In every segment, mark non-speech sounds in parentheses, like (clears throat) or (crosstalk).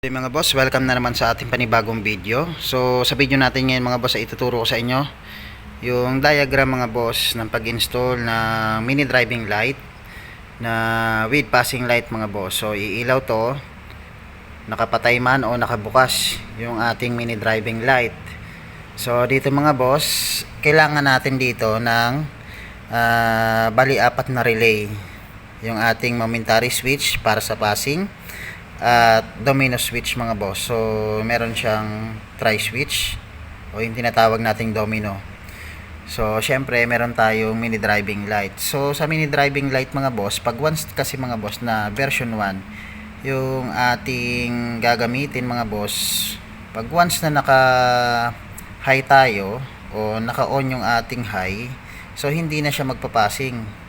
Hey mga boss, welcome na naman sa ating panibagong video. So sa video natin ngayon mga boss ay ituturo ko sa inyo yung diagram mga boss ng pag-install ng mini driving light na with passing light mga boss. So iilaw to nakapatay man o nakabukas yung ating mini driving light. So dito mga boss, kailangan natin dito ng ah, bali apat na relay. Yung ating momentary switch para sa passing at domino switch mga boss. So, meron siyang tri switch o yung tinatawag nating domino. So, syempre, meron tayong mini driving light. So, sa mini driving light mga boss, pag once kasi mga boss na version 1, yung ating gagamitin mga boss, pag once na naka high tayo o naka-on yung ating high, so hindi na siya magpapasing.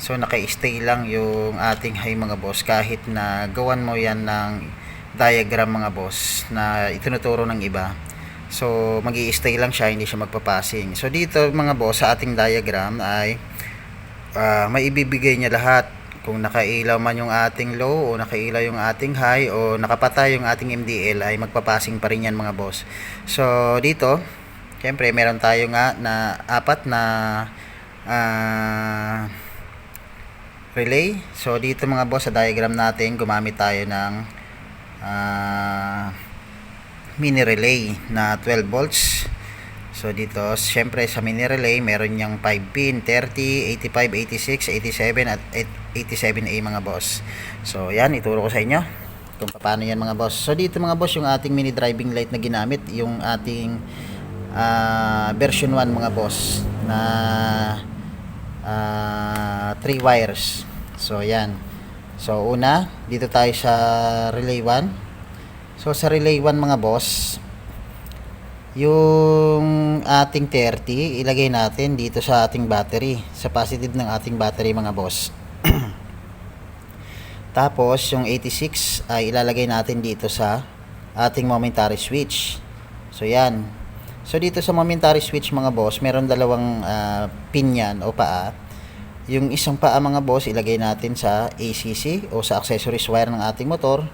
So naka-stay lang yung ating high mga boss kahit na gawan mo yan ng diagram mga boss na itinuturo ng iba. So mag stay lang siya, hindi siya magpapasing. So dito mga boss sa ating diagram ay ah, may ibibigay niya lahat. Kung nakailaw man yung ating low o nakailaw yung ating high o nakapatay yung ating MDL ay magpapasing pa rin yan mga boss. So dito, syempre meron tayo nga na apat na ah relay. So dito mga boss sa diagram natin gumamit tayo ng ah, mini relay na 12 volts. So dito syempre sa mini relay meron niyang 5 pin 30, 85, 86, 87 at 87A mga boss. So yan ituro ko sa inyo kung paano yan mga boss. So dito mga boss yung ating mini driving light na ginamit yung ating ah, version 1 mga boss na ah, three wires. So, yan. So, una, dito tayo sa relay 1. So, sa relay 1 mga boss, yung ating 30, ilagay natin dito sa ating battery. Sa positive ng ating battery mga boss. (clears throat) Tapos, yung 86 ay ilalagay natin dito sa ating momentary switch. So, yan. So dito sa momentary switch mga boss, meron dalawang ah, pin yan o paa. Yung isang paa mga boss, ilagay natin sa ACC o sa accessories wire ng ating motor.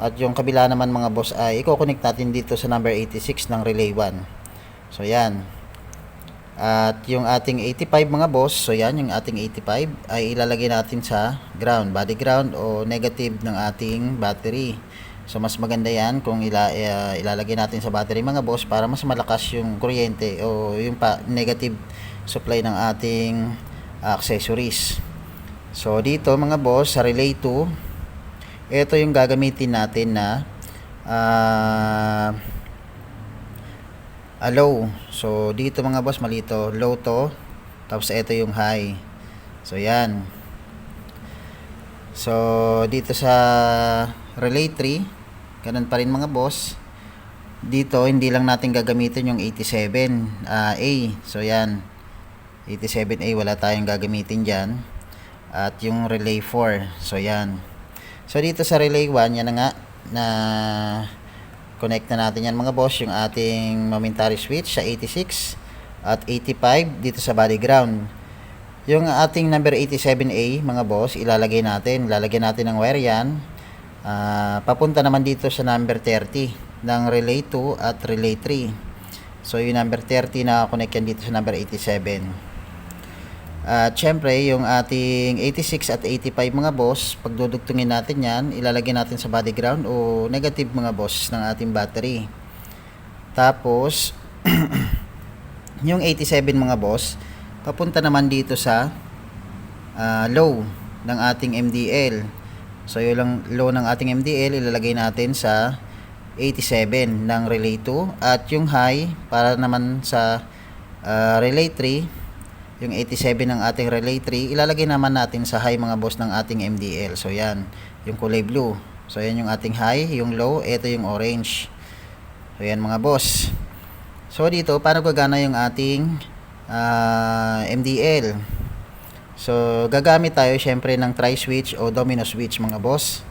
At yung kabila naman mga boss ay i-connect natin dito sa number 86 ng relay 1. So yan. At yung ating 85 mga boss, so yan yung ating 85 ay ilalagay natin sa ground, body ground o negative ng ating battery. So mas maganda yan kung ila, uh, ilalagay natin sa battery mga boss para mas malakas yung kuryente o yung pa, negative supply ng ating uh, accessories. So dito mga boss sa relay 2, ito yung gagamitin natin na uh, a low. So dito mga boss malito, low to. Tapos ito yung high. So yan. So dito sa relay 3, ganun pa rin mga boss. Dito hindi lang natin gagamitin yung 87 ah. So yan. 87A wala tayong gagamitin diyan. At yung relay 4. So yan. So dito sa relay 1, yan na nga na connect na natin yan mga boss yung ating momentary switch sa 86 at 85 dito sa body ground yung ating number 87A mga boss ilalagay natin lalagyan natin ng wire yan Ah, papunta naman dito sa number 30 ng relay 2 at relay 3 so yung number 30 na connect yan dito sa number 87 at syempre, yung ating 86 at 85 mga boss, pag dudugtungin natin yan, ilalagay natin sa body ground o negative mga boss ng ating battery. Tapos, (clears throat) yung 87 mga boss, papunta naman dito sa ah, low ng ating MDL. So, yung lang low ng ating MDL, ilalagay natin sa 87 ng relay 2 at yung high para naman sa ah, relay 3 yung 87 ng ating relay 3 ilalagay naman natin sa high mga boss ng ating MDL so yan yung kulay blue. So yan yung ating high yung low ito yung orange. So yan mga boss. So dito paano gagana yung ating ah, MDL so gagamit tayo syempre ng tri switch o domino switch mga boss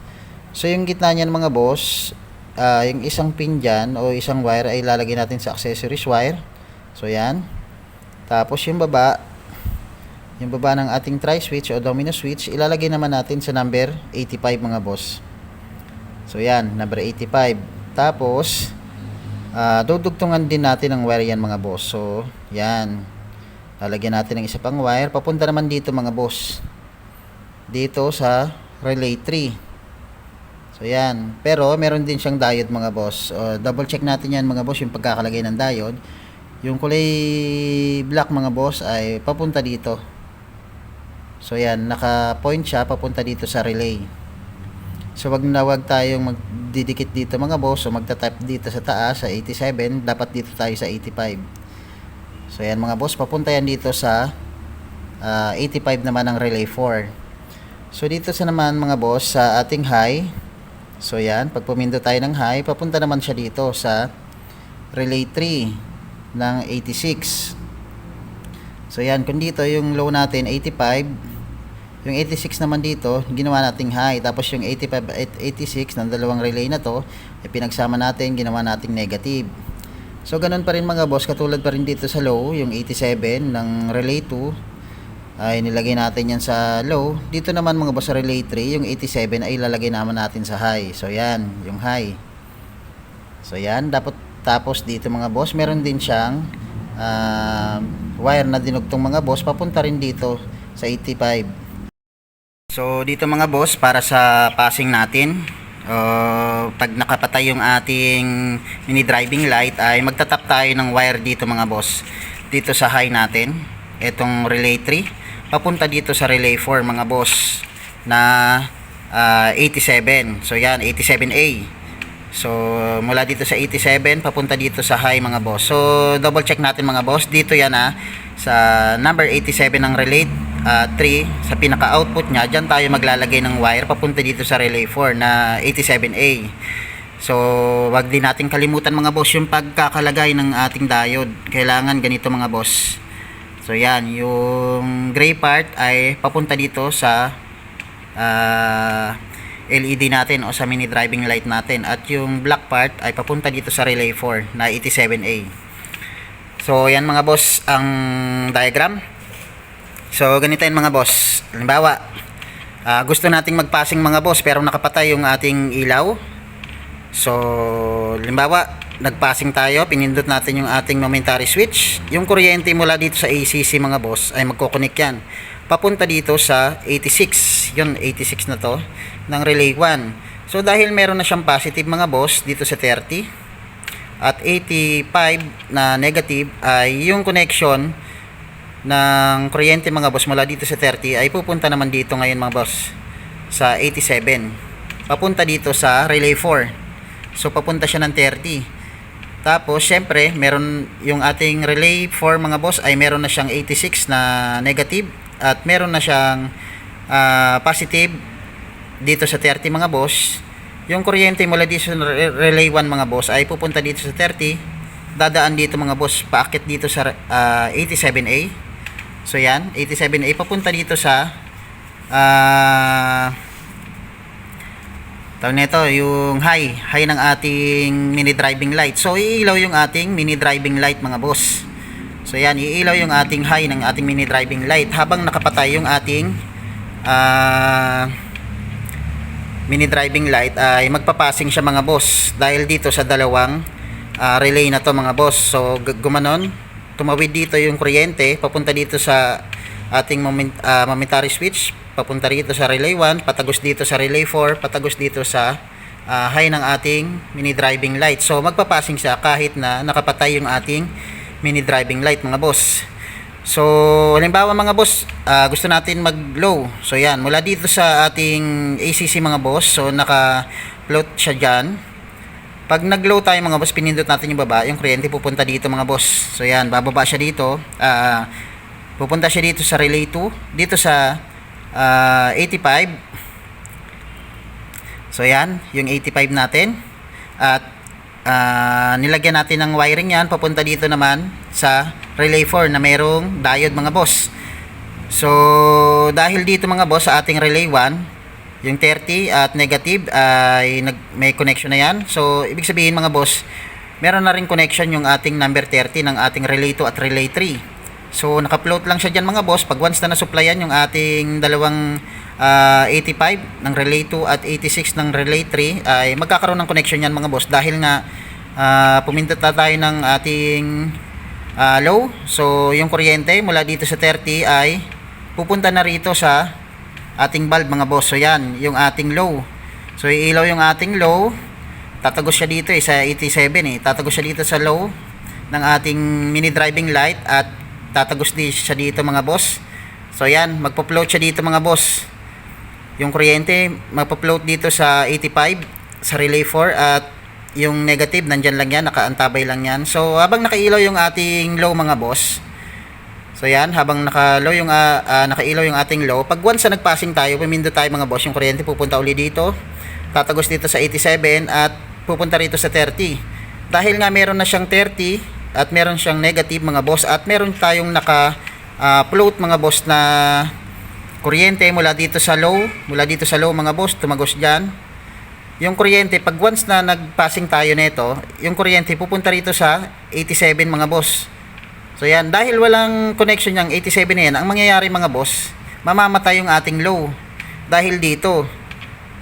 so yung gitna niyan mga boss ah, yung isang pin dyan o isang wire ay ilalagay natin sa accessories wire so yan tapos yung baba yung baba ng ating tri switch o domino switch ilalagay naman natin sa number 85 mga boss So yan, number 85. Tapos, ah dudugtungan din natin ang wire yan mga boss. So, yan. Lalagyan natin ng isa pang wire. Papunta naman dito mga boss. Dito sa relay 3. So, yan. Pero, meron din siyang diode mga boss. Uh, double check natin yan mga boss, yung pagkakalagay ng diode. Yung kulay black mga boss ay papunta dito. So, yan. Naka-point siya papunta dito sa relay. So, wag na wag tayong magdidikit dito mga boss. So, magta-type dito sa taas sa 87. Dapat dito tayo sa 85. So, yan mga boss. Papunta yan dito sa ah, 85 naman ang relay 4. So, dito sa naman mga boss sa ating high. So, yan. Pag pumindo tayo ng high, papunta naman siya dito sa relay 3 ng 86. So, yan. Kung dito yung low natin 85, yung 86 naman dito, ginawa nating high. Tapos yung 85 at 86 ng dalawang relay na to, ay pinagsama natin, ginawa nating negative. So, ganun pa rin mga boss. Katulad pa rin dito sa low, yung 87 ng relay 2, ay nilagay natin yan sa low. Dito naman mga boss sa relay 3, yung 87 ay ilalagay naman natin sa high. So, yan, yung high. So, yan. Dapat, tapos dito mga boss, meron din siyang ah, wire na dinugtong mga boss, papunta rin dito sa 85. So dito mga boss para sa passing natin uh, pag nakapatay yung ating mini driving light ay magtatap tayo ng wire dito mga boss dito sa high natin. Itong relay 3 papunta dito sa relay 4 mga boss na ah, 87 so yan 87A so mula dito sa 87 papunta dito sa high mga boss. So double check natin mga boss. Dito yan ah sa number 87 ng relay ah, 3 sa pinaka output nya dyan tayo maglalagay ng wire papunta dito sa relay 4 na 87A so wag din natin kalimutan mga boss yung pagkakalagay ng ating diode. Kailangan ganito mga boss. So yan yung gray part ay papunta dito sa ah, LED natin o sa mini driving light natin. At yung black part ay papunta dito sa relay 4 na 87A so yan mga boss ang diagram so ganito yan mga boss. Halimbawa ah, gusto nating magpassing mga boss pero nakapatay yung ating ilaw. So halimbawa nagpassing tayo pinindot natin yung ating momentary switch. Yung kuryente mula dito sa ACC mga boss ay magkoconnect yan. Papunta dito sa 86 yun 86 na to ng relay 1 so dahil meron na siyang positive mga boss dito sa 30 at 85 na negative ay yung connection ng kuryente mga boss mula dito sa 30 ay pupunta naman dito ngayon mga boss sa 87 papunta dito sa relay 4 so papunta siya ng 30 tapos syempre meron yung ating relay 4 mga boss ay meron na siyang 86 na negative at meron na siyang ah, positive dito sa 30 mga boss. Yung kuryente mula dito sa re- relay 1 mga boss ay pupunta dito sa 30 dadaan dito mga boss paakit dito sa ah, 87A so yan 87A papunta dito sa ah tawag nito yung high high ng ating mini driving light. So iilaw yung ating mini driving light mga boss. So yan iilaw yung ating high ng ating mini driving light habang nakapatay yung ating ah mini driving light ay magpapassing siya mga boss. Dahil dito sa dalawang ah, relay na to mga boss. So gumanon tumawid dito yung kuryente papunta dito sa ating moment, ah, momentary switch papunta rito sa relay 1 patagos dito sa relay 4 patagos dito sa ah, high ng ating mini driving light so magpapassing siya kahit na nakapatay yung ating mini driving light mga boss So, halimbawa mga boss, ah, gusto natin mag-low. So, yan. Mula dito sa ating ACC mga boss, so naka-float siya dyan. Pag nag-low tayo mga boss, pinindot natin yung baba, yung kuryente pupunta dito mga boss. So, yan. Bababa siya dito. Ah, pupunta siya dito sa relay 2. Dito sa ah, 85. So, yan. Yung 85 natin. At ah, nilagyan natin ng wiring yan. Papunta dito naman sa relay 4 na merong diode mga boss. So, dahil dito mga boss sa ating relay 1, yung 30 at negative ay nag, may connection na yan. So, ibig sabihin mga boss, meron na rin connection yung ating number 30 ng ating relay 2 at relay 3. So naka-float lang siya dyan mga boss. Pag once na nasupplyan yung ating dalawang ah, 85 ng relay 2 at 86 ng relay 3 ay magkakaroon ng connection yan mga boss dahil nga ah, pumindot na tayo ng ating ah, low. So yung kuryente mula dito sa 30 ay pupunta na rito sa ating bulb mga boss. So yan, yung ating low. So iilaw yung ating low. Tatagos siya dito eh, sa 87 eh. Tatagos siya dito sa low ng ating mini driving light at tatagos din siya dito mga boss. So yan, magpo-float siya dito mga boss. Yung kuryente, magpo-float dito sa 85 sa relay 4 at yung negative nandyan lang yan, nakaantabay lang yan. So habang nakailaw yung ating low mga boss, So yan, habang naka-low yung ah, ah, nakailaw yung ating low, pag once na nagpassing tayo, pumindot tayo mga boss, yung kuryente pupunta uli dito, tatagos dito sa 87 at pupunta rito sa 30. Dahil nga meron na siyang 30 at meron siyang negative mga boss at meron tayong naka ah, float mga boss na kuryente mula dito sa low, mula dito sa low mga boss, tumagos diyan. Yung kuryente, pag once na nagpassing tayo nito, yung kuryente pupunta rito sa 87 mga boss. So yan, dahil walang connection yung 87 na yan, ang mangyayari mga boss, mamamatay yung ating low. Dahil dito.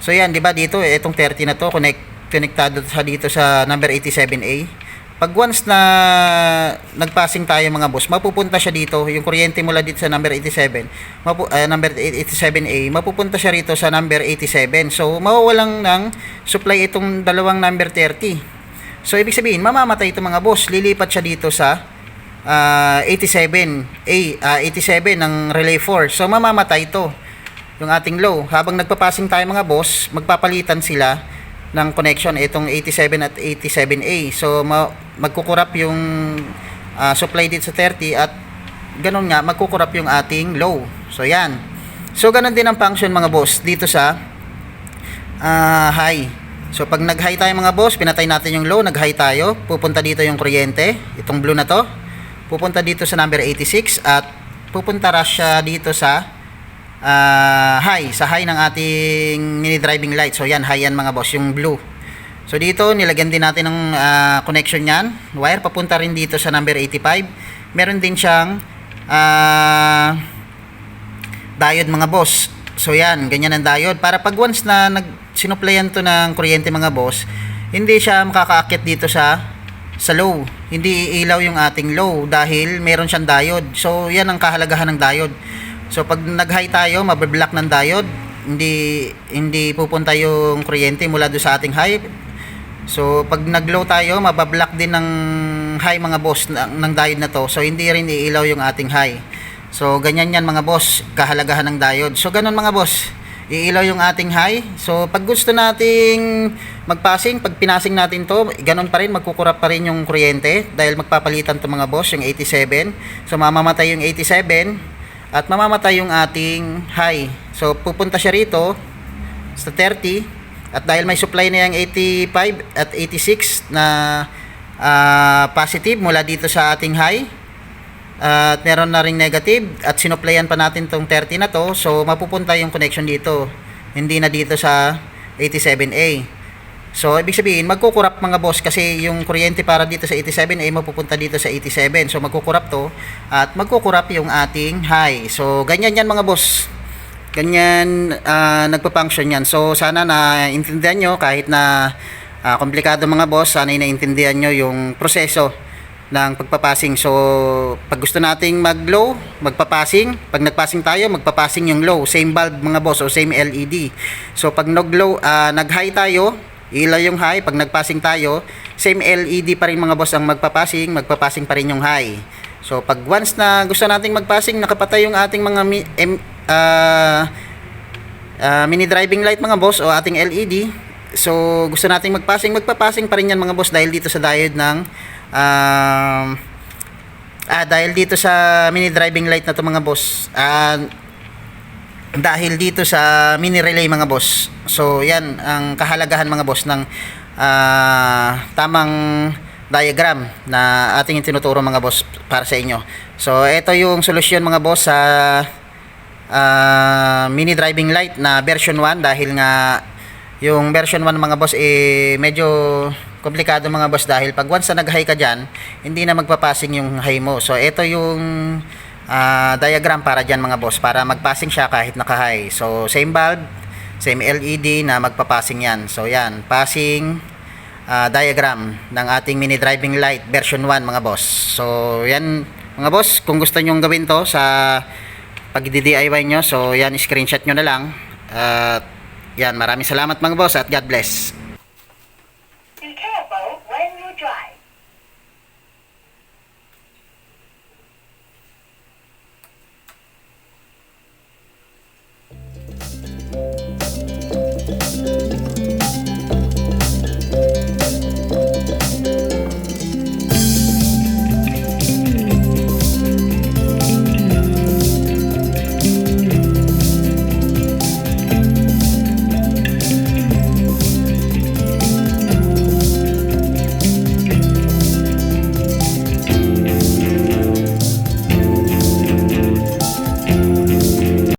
So yan, di ba dito, eh, itong 30 na to, connect, konektado sa dito sa number 87A. Pag once na nagpassing tayo mga boss, mapupunta siya dito, yung kuryente mula dito sa number 87, mapu, ah, number 87A, mapupunta siya rito sa number 87. So, mawawalan ng supply itong dalawang number 30. So, ibig sabihin, mamamatay ito mga boss, lilipat siya dito sa ah, 87A, ah, 87 ng relay 4. So, mamamatay ito, yung ating low. Habang nagpapassing tayo mga boss, magpapalitan sila ng connection itong 87 at 87A. So ma- magkukurap yung ah, supply dito sa 30 at ganun nga magkukurap yung ating low. So yan. So ganun din ang function mga boss dito sa ah, high. So pag nag-high tayo mga boss, pinatay natin yung low, nag-high tayo, pupunta dito yung kuryente, itong blue na to. Pupunta dito sa number 86 at pupunta ra siya dito sa ah, high, sa high ng ating mini driving light. So yan, high yan mga boss, yung blue. So dito, nilagyan din natin ng ah, connection yan. Wire, papunta rin dito sa number 85. Meron din siyang ah, diode mga boss. So yan, ganyan ang diode. Para pag once na nag sinuplayan to ng kuryente mga boss, hindi siya makakaakit dito sa sa low. Hindi iilaw yung ating low dahil meron siyang diode. So yan ang kahalagahan ng diode. So pag nag-high tayo, mabablock ng diode. Hindi hindi pupunta yung kuryente mula do sa ating high. So pag nag-low tayo, mabablock din ng high mga boss ng, ng diode na to. So hindi rin iilaw yung ating high. So ganyan yan mga boss, kahalagahan ng diode. So ganun mga boss, iilaw yung ating high. So pag gusto nating magpassing, pag pinasing natin to, ganun pa rin, magkukurap pa rin yung kuryente dahil magpapalitan to mga boss, yung 87. So mamamatay yung 87 at mamamatay yung ating high. So pupunta siya rito sa 30 at dahil may supply na yung 85 at 86 na ah, positive mula dito sa ating high at meron na ring negative at sinuplayan pa natin tong 30 na to. So mapupunta yung connection dito. Hindi na dito sa 87A so ibig sabihin magkukurap mga boss kasi yung kuryente para dito sa 87A mapupunta dito sa 87 so magkukurap to at magkukurap yung ating high. So ganyan yan mga boss. Ganyan ah, nagpa-function yan. So sana na intindihan nyo kahit na ah, komplikado mga boss sana naintindihan nyo yung proseso ng pagpapassing. So, pag gusto nating mag-low, magpapassing. Pag nagpassing tayo, magpapassing yung low. Same bulb mga boss o same LED. So, pag nag-low, ah, nag-high tayo, ilaw yung high. Pag nagpassing tayo, same LED pa rin mga boss ang magpapassing. Magpapassing pa rin yung high. So, pag once na gusto nating magpassing, nakapatay yung ating mga mi- em- ah, ah, mini driving light mga boss o ating LED. So, gusto nating magpassing, magpapassing pa rin yan mga boss dahil dito sa diode ng um, ah, dahil dito sa mini driving light na to mga boss. Ah, dahil dito sa mini relay mga boss. So, yan ang kahalagahan mga boss ng ah, tamang diagram na ating tinuturo mga boss para sa inyo. So, ito yung solusyon mga boss sa ah, mini driving light na version 1 dahil nga yung version 1 mga boss eh medyo komplikado mga boss dahil pag once na nag-high ka dyan, hindi na magpapasing yung high mo. So ito yung ah, diagram para dyan mga boss, para magpasing siya kahit naka-high. So same bulb, same LED na magpapasing yan. So yan, passing ah, diagram ng ating mini driving light version 1 mga boss. So yan mga boss, kung gusto nyong gawin to sa pag DIY nyo, so yan screenshot nyo na lang. At yan, maraming salamat mga boss at God bless.